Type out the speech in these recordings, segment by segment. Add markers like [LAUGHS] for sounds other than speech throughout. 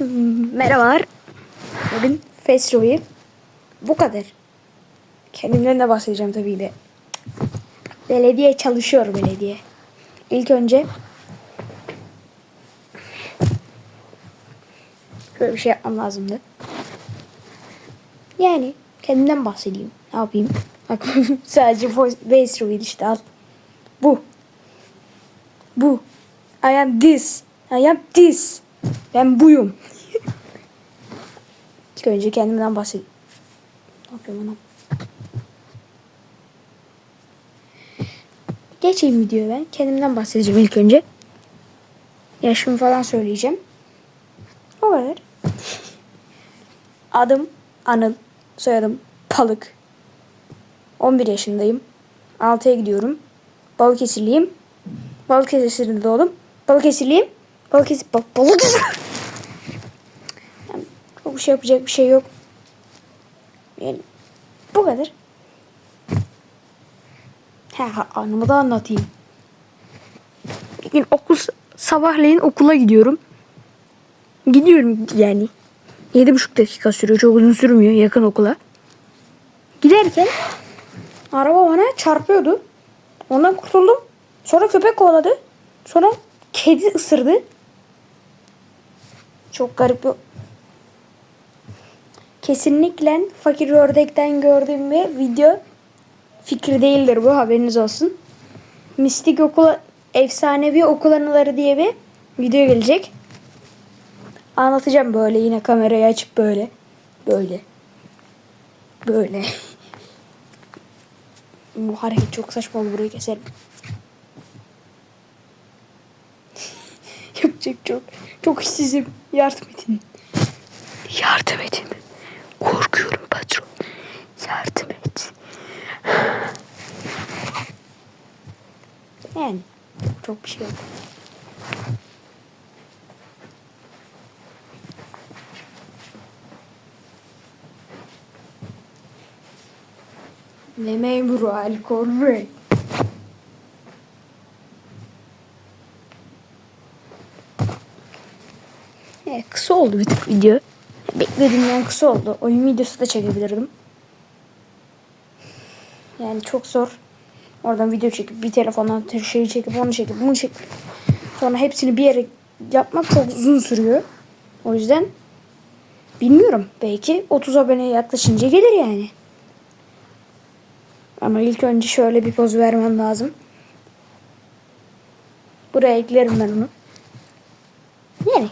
Merhabalar. Bugün Fesro'yu bu kadar. Kendimden de bahsedeceğim tabii de. Belediye çalışıyor belediye. İlk önce böyle bir şey yapmam lazımdı. Yani kendimden bahsedeyim. Ne yapayım? [LAUGHS] Sadece Fesro'yu işte al. Bu. Bu. I am this. I am this. Ben buyum. [LAUGHS] İlk önce kendimden bahsedeyim. Ne yapıyorum anam? Geçeyim videoya ben. Kendimden bahsedeceğim ilk önce. Yaşımı falan söyleyeceğim. O kadar. [LAUGHS] Adım Anıl. Soyadım Palık. 11 yaşındayım. 6'ya gidiyorum. Balıkesirliyim. Balıkesir'de doğdum. Balıkesirliyim. Balıkesir... Bak Balıkesir... Yani çok şey yapacak bir şey yok. Yani bu kadar. Ha, ha anımı da anlatayım. Bir gün okul sabahleyin okula gidiyorum. Gidiyorum yani. Yedi buçuk dakika sürüyor. Çok uzun sürmüyor yakın okula. Giderken araba bana çarpıyordu. Ondan kurtuldum. Sonra köpek kovaladı. Sonra kedi ısırdı. Çok garip. Kesinlikle fakir ördekten gördüğüm bir video fikri değildir bu haberiniz olsun. Mistik okul efsanevi okul anıları diye bir video gelecek. Anlatacağım böyle yine kamerayı açıp böyle. Böyle. Böyle. [LAUGHS] bu hareket çok saçma oldu burayı keserim. Yapacak çok. Çok işsizim. Yardım edin. Yardım edin. Korkuyorum patron. Yardım et. Yani çok bir şey yok. Ne memuru alkol be. Evet, kısa oldu bir tık video. Beklediğimden kısa oldu. Oyun videosu da çekebilirdim. Yani çok zor. Oradan video çekip bir telefondan şeyi çekip onu çekip bunu çekip sonra hepsini bir yere yapmak çok uzun sürüyor. O yüzden bilmiyorum. Belki 30 aboneye yaklaşınca gelir yani. Ama ilk önce şöyle bir poz vermem lazım. Buraya eklerim ben onu. Yani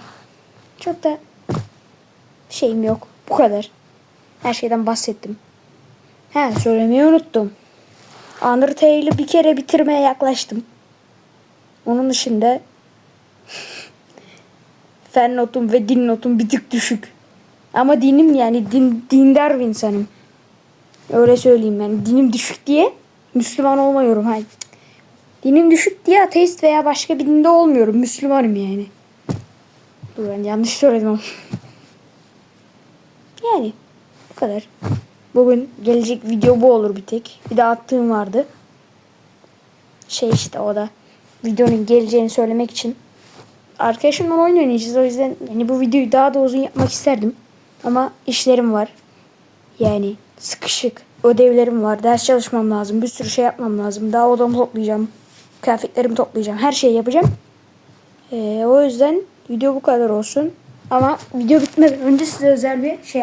çok da şeyim yok. Bu kadar. Her şeyden bahsettim. He söylemeyi unuttum. Undertale'ı bir kere bitirmeye yaklaştım. Onun dışında [LAUGHS] fen notum ve din notum bir tık düşük. Ama dinim yani din, dindar bir insanım. Öyle söyleyeyim yani dinim düşük diye Müslüman olmuyorum. Hayır. Dinim düşük diye ateist veya başka bir dinde olmuyorum. Müslümanım yani. Dur ben yanlış söyledim. Yani bu kadar. Bugün gelecek video bu olur bir tek. Bir de attığım vardı. Şey işte o da videonun geleceğini söylemek için. Arkadaşımla oyun oynayacağız o yüzden yani bu videoyu daha da uzun yapmak isterdim. Ama işlerim var. Yani sıkışık. Ödevlerim var. Ders çalışmam lazım. Bir sürü şey yapmam lazım. Daha odamı toplayacağım. Kıyafetlerimi toplayacağım. Her şeyi yapacağım. Ee, o yüzden video bu kadar olsun. Ama video bitmeden önce size özel bir şey